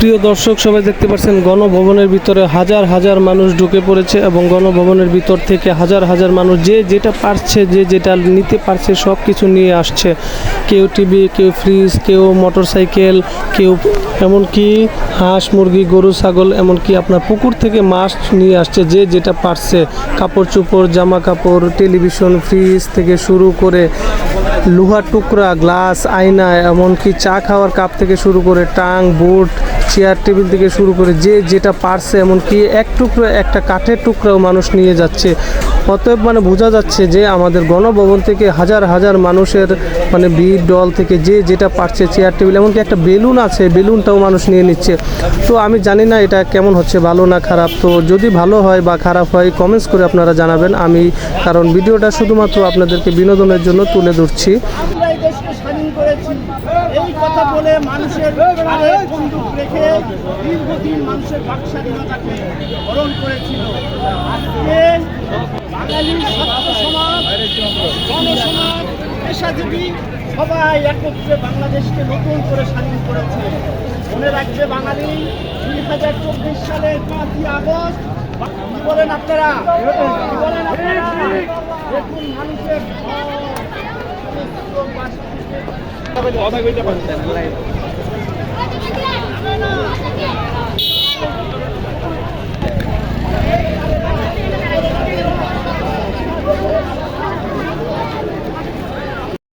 প্রিয় দর্শক, সবাই দেখতে পাচ্ছেন, গণভবনের ভিতরে হাজার হাজার মানুষ ঢুকে পড়েছে এবং গণভবনের ভিতর থেকে হাজার হাজার মানুষ যে যেটা পারছে, যে যেটা নিতে পারছে সব কিছু নিয়ে আসছে। কেউ টিভি, কেউ ফ্রিজ, কেউ মোটরসাইকেল, কেউ এমনকি হাঁস, মুরগি, গরু, ছাগল, এমনকি আপনার পুকুর থেকে মাছ নিয়ে আসছে, যে যেটা পারছে। কাপড় চোপড়, জামা কাপড়, টেলিভিশন, ফ্রিজ থেকে শুরু করে লোহার টুকরা, গ্লাস, আয়না, এমনকি চা খাওয়ার কাপ থেকে শুরু করে টাং, বুট চেয়ার টেবিল থেকে শুরু করে যে যেটা পারছে, এমনকি এক টুকরো, একটা কাঠের টুকরাও মানুষ নিয়ে যাচ্ছে। অতএব মানে বোঝা যাচ্ছে যে আমাদের গণভবন থেকে হাজার হাজার মানুষের মানে ভিড় দল থেকে যে যেটা পারছে চেয়ার টেবিল এমনকি একটা বেলুন আছে, বেলুনটাও মানুষ নিয়ে নিচ্ছে। তো আমি জানি না এটা কেমন হচ্ছে, ভালো না খারাপ। তো যদি ভালো হয় বা খারাপ হয় কমেন্টস করে আপনারা জানাবেন। আমি কারণ ভিডিওটা শুধুমাত্র আপনাদেরকে বিনোদনের জন্য তুলে ধরছি। এই কথা বলে মানুষের ঘাড়ে দীর্ঘদিন মানুষের বাক স্বাধীনতাকে হরণ করেছিল। আজকে বাঙালি ছাত্র সমাজ, জনসমাজ, পেশাজীবী সবাই একত্রে বাংলাদেশকে নতুন করে স্বাধীন করেছে। মনে রাখবে বাঙালি, দুই হাজার চব্বিশ সালের পাঁচই আগস্ট, কি বলেন আপনারা? কি বলেন আপনারা? দেখুন মানুষের সব